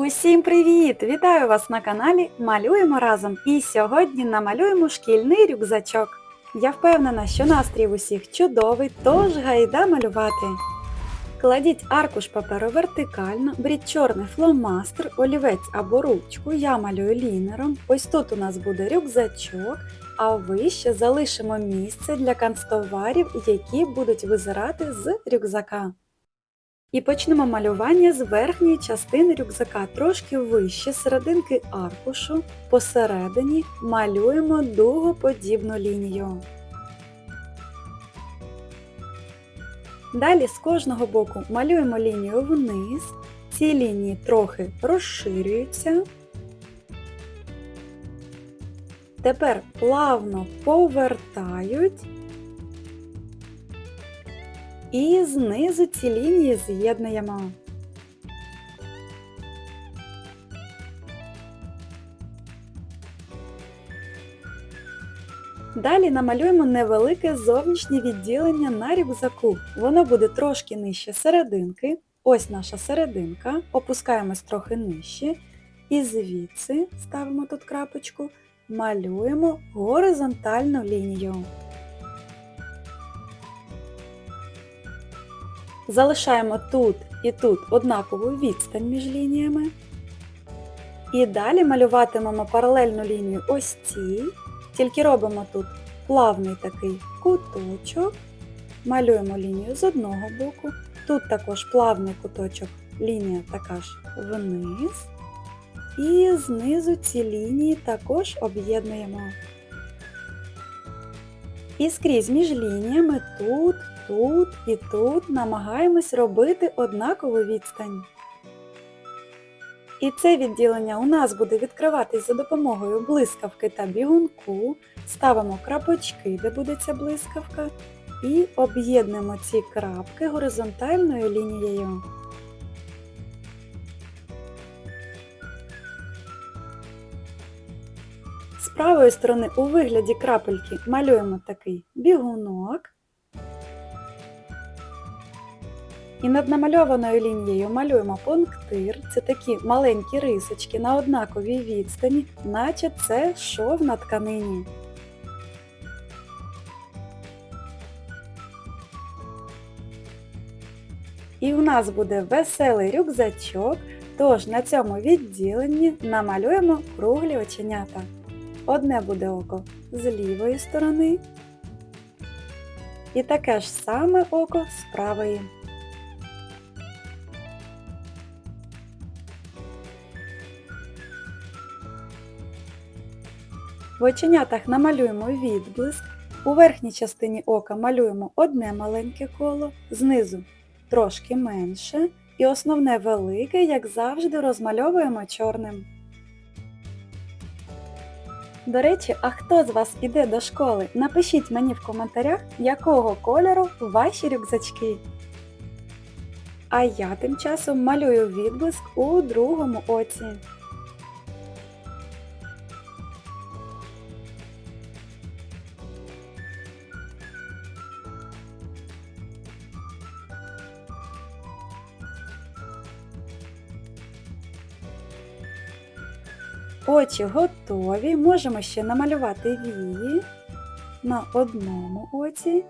Усім привіт! Вітаю вас на каналі Малюємо разом. І сьогодні намалюємо шкільний рюкзачок. Я впевнена, що настрій усіх чудовий, тож гайда малювати. Кладіть аркуш паперу вертикально, беріть чорний фломастер, олівець або ручку, я малюю лінером. Ось тут у нас буде рюкзачок, а вище залишимо місце для канцтоварів, які будуть визирати з рюкзака. І почнемо малювання з верхньої частини рюкзака, трошки вище серединки аркушу, посередині малюємо дугоподібну лінію. Далі з кожного боку малюємо лінію вниз, ці лінії трохи розширюються. Тепер плавно повертають і знизу ці лінії з'єднуємо. Далі намалюємо невелике зовнішнє відділення на рюкзаку. Воно буде трошки нижче серединки. Ось наша серединка. Опускаємось трохи нижче. І звідси ставимо тут крапочку, малюємо горизонтальну лінію. Залишаємо тут і тут однакову відстань між лініями. І далі малюватимемо паралельну лінію ось цій, тільки робимо тут плавний такий куточок, малюємо лінію з одного боку, тут також плавний куточок, лінія така ж вниз. І знизу ці лінії також об'єднуємо. І скрізь між лініями тут, тут і тут намагаємось робити однакову відстань. І це відділення у нас буде відкриватись за допомогою блискавки та бігунку. Ставимо крапочки, де буде ця блискавка, і об'єднуємо ці крапки горизонтальною лінією. Правої сторони у вигляді крапельки малюємо такий бігунок. І над намальованою лінією малюємо пунктир. Це такі маленькі рисочки на однаковій відстані, наче це шов на тканині. І в нас буде веселий рюкзачок, тож на цьому відділенні намалюємо круглі оченята. Одне буде око з лівої сторони і таке ж саме око з правої. В оченятах намалюємо відблиск, у верхній частині ока малюємо одне маленьке коло, знизу трошки менше і основне велике, як завжди, розмальовуємо чорним. До речі, а хто з вас іде до школи? Напишіть мені в коментарях, якого кольору ваші рюкзачки. А я тим часом малюю відблиск у другому оці. Очі готові. Можемо ще намалювати вії на одному оці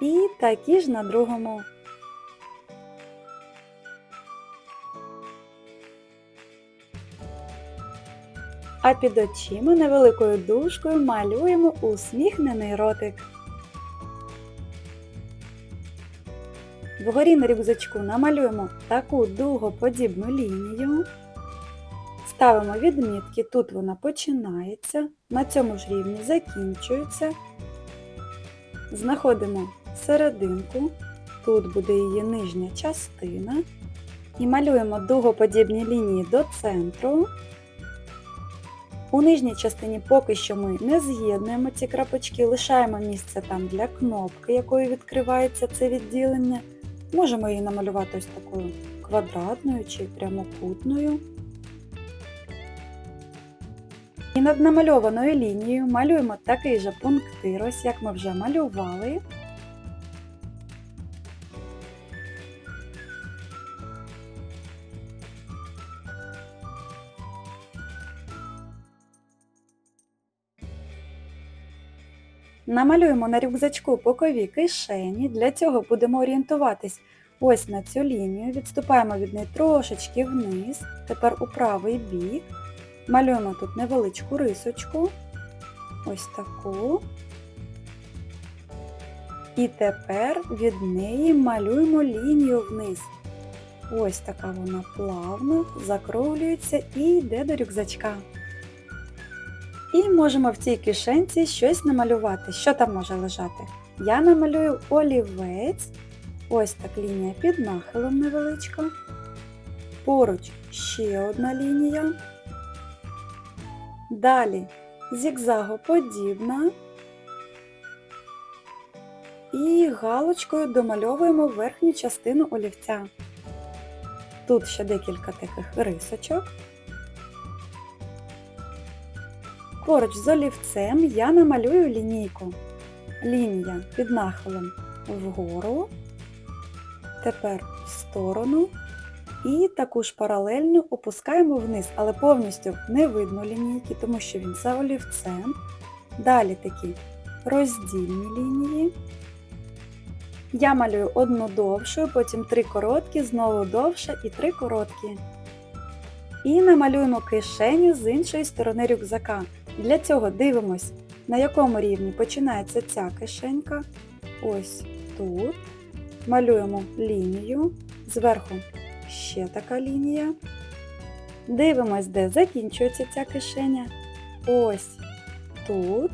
і такі ж на другому. А під очима невеликою дужкою малюємо усміхнений ротик. Вгорі на рюкзачку намалюємо таку дугоподібну лінію. Ставимо відмітки, тут вона починається, на цьому ж рівні закінчується. Знаходимо серединку, тут буде її нижня частина. І малюємо дугоподібні лінії до центру. У нижній частині поки що ми не з'єднуємо ці крапочки, лишаємо місце там для кнопки, якою відкривається це відділення. Можемо її намалювати ось такою квадратною чи прямокутною. над намальованою лінією малюємо такий же пунктир, як ми вже малювали. Намалюємо на рюкзачку бокові кишені, для цього будемо орієнтуватись ось на цю лінію, відступаємо від неї трошечки вниз, тепер у правий бік. Малюємо тут невеличку рисочку. Ось таку. І тепер від неї малюємо лінію вниз. Ось така вона плавно закруглюється і йде до рюкзачка. І можемо в цій кишенці щось намалювати. Що там може лежати? Я намалюю олівець. Ось так лінія під нахилом невеличка. Поруч ще одна лінія. Далі зігзагоподібна. І галочкою домальовуємо верхню частину олівця. Тут ще декілька таких рисочок. Поруч з олівцем я намалюю лінійку. Лінія під нахилом вгору, тепер в сторону і таку ж паралельно опускаємо вниз, але повністю не видно лінійки, тому що він за олівцем. Далі такі роздільні лінії. Я малюю одну довшу, потім три короткі, знову довша і три короткі. І намалюємо кишеню з іншої сторони рюкзака. Для цього дивимось, на якому рівні починається ця кишенька. Ось тут. Малюємо лінію, зверху ще така лінія. Дивимось, де закінчується ця кишеня. Ось тут.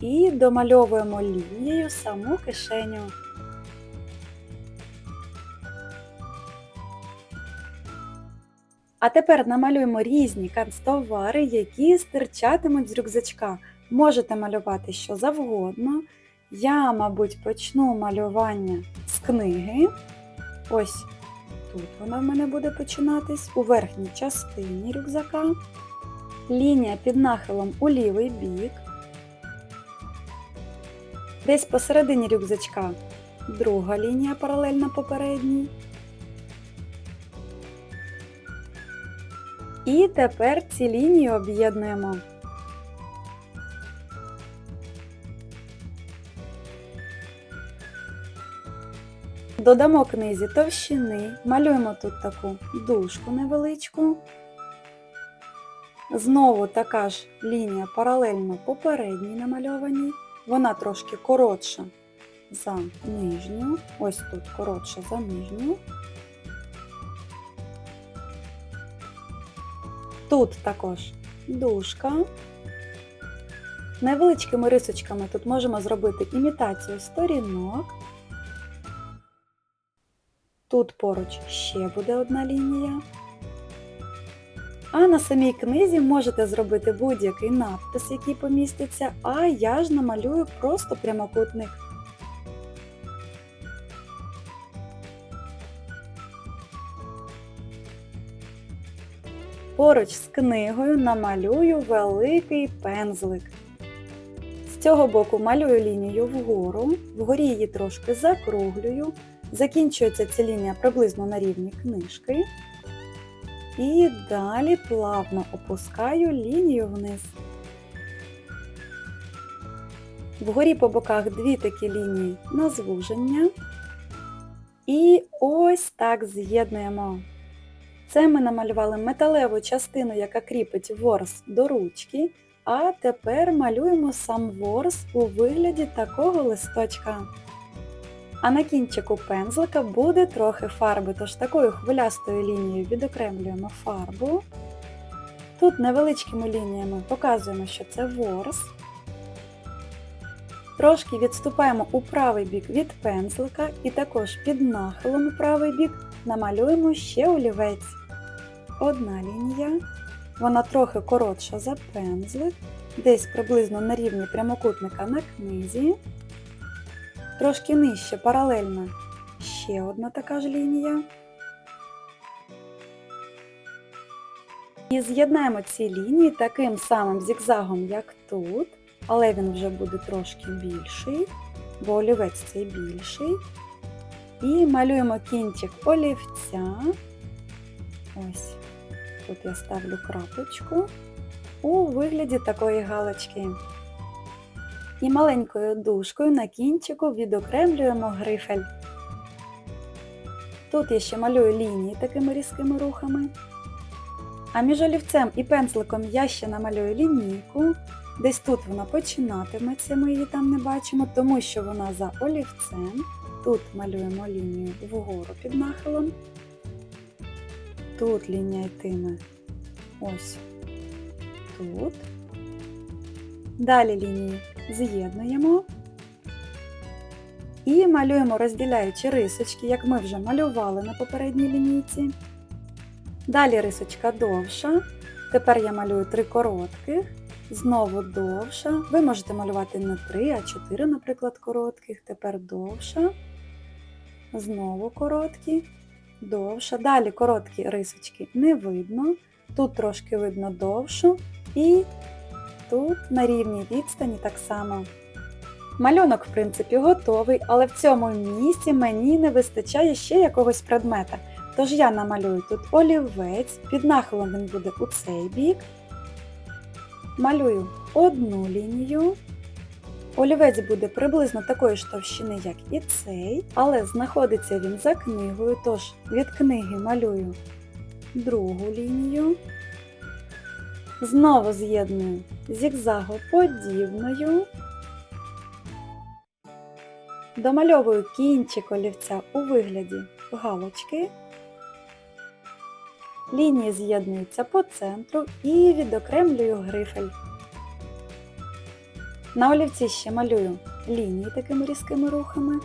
І домальовуємо лінією саму кишеню. А тепер намалюємо різні канцтовари, які стирчатимуть з рюкзачка. Можете малювати що завгодно. Я, мабуть, почну малювання з книги. Ось тут вона в мене буде починатись, у верхній частині рюкзака. Лінія під нахилом у лівий бік. Десь посередині рюкзачка друга лінія паралельна попередній. І тепер ці лінії об'єднуємо. Додамо книзі товщини, малюємо тут таку дужку невеличку. Знову така ж лінія паралельно попередній намальованій. Вона трошки коротша за нижню. Ось тут коротша за нижню. Тут також дужка. Невеличкими рисочками тут можемо зробити імітацію сторінок. Тут поруч ще буде одна лінія. А на самій книзі можете зробити будь-який надпис, який поміститься, а я ж намалюю просто прямокутник. Поруч з книгою намалюю великий пензлик. З цього боку малюю лінію вгору, вгорі її трошки закруглюю, закінчується ця лінія приблизно на рівні книжки. І далі плавно опускаю лінію вниз. Вгорі по боках дві такі лінії на звуження. І ось так з'єднуємо. Це ми намалювали металеву частину, яка кріпить ворс до ручки, а тепер малюємо сам ворс у вигляді такого листочка. А на кінчику пензлика буде трохи фарби, тож такою хвилястою лінією відокремлюємо фарбу. Тут невеличкими лініями показуємо, що це ворс. Трошки відступаємо у правий бік від пензлика і також під нахилом у правий бік намалюємо ще олівець. Одна лінія, вона трохи коротша за пензлик, десь приблизно на рівні прямокутника на книзі. Трошки нижче паралельно ще одна така ж лінія. І з'єднаємо ці лінії таким самим зігзагом, як тут, але він вже буде трошки більший, бо олівець цей більший. І малюємо кінчик олівця. Ось тут я ставлю крапочку у вигляді такої галочки. І маленькою дужкою на кінчику відокремлюємо грифель. Тут я ще малюю лінії такими різкими рухами. А між олівцем і пензликом я ще намалюю лінійку. Десь тут вона починатиметься, ми її там не бачимо, тому що вона за олівцем. Тут малюємо лінію вгору під нахилом. Тут лінія йтиме ось тут. Далі лінії з'єднуємо. І малюємо розділяючи рисочки, як ми вже малювали на попередній лінійці. Далі рисочка довша. Тепер я малюю три коротких, знову довша. Ви можете малювати не три, а чотири, наприклад, коротких. Тепер довша. Знову короткі, довша. Далі короткі рисочки не видно. Тут трошки видно довшу. І тут на рівній відстані так само. Малюнок, в принципі, готовий, але в цьому місці мені не вистачає ще якогось предмета. Тож я намалюю тут олівець, під нахилом він буде у цей бік. Малюю одну лінію. Олівець буде приблизно такої ж товщини, як і цей, але знаходиться він за книгою, тож від книги малюю другу лінію. Знову з'єдную зігзагоподібною. Домальовую кінчик олівця у вигляді галочки. Лінії з'єднуються по центру і відокремлюю грифель. На олівці ще малюю лінії такими різкими рухами.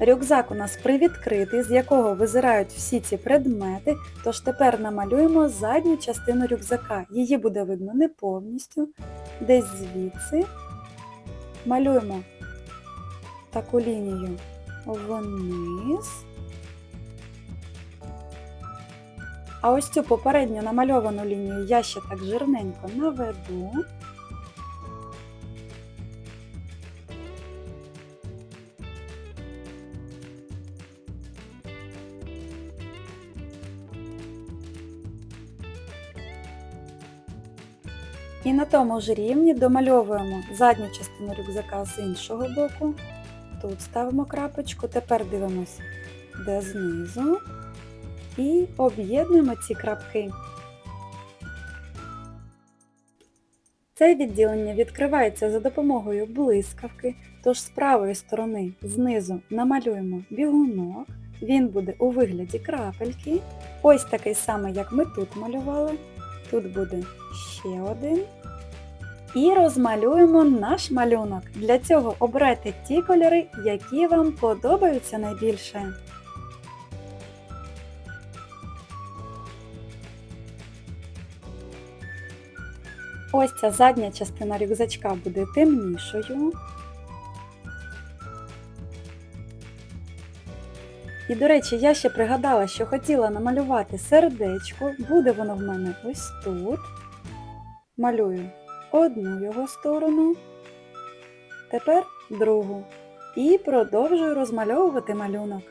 Рюкзак у нас привідкритий, з якого визирають всі ці предмети, тож тепер намалюємо задню частину рюкзака. Її буде видно не повністю, десь звідси. Малюємо таку лінію вниз. А ось цю попередньо намальовану лінію я ще так жирненько наведу. І на тому ж рівні домальовуємо задню частину рюкзака з іншого боку. Тут ставимо крапочку, тепер дивимось, де знизу. І об'єднуємо ці крапки. Це відділення відкривається за допомогою блискавки, тож з правої сторони знизу намалюємо бігунок, він буде у вигляді крапельки. Ось такий самий, як ми тут малювали. Тут буде ще один. І розмалюємо наш малюнок. Для цього обирайте ті кольори, які вам подобаються найбільше. Ось ця задня частина рюкзачка буде темнішою. І, до речі, я ще пригадала, що хотіла намалювати сердечко, буде воно в мене ось тут. Малюю одну його сторону, тепер другу. І продовжую розмальовувати малюнок.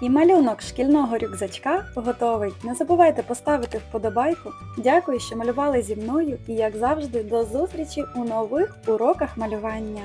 І малюнок шкільного рюкзачка готовий. Не забувайте поставити вподобайку. Дякую, що малювали зі мною і, як завжди, до зустрічі у нових уроках малювання.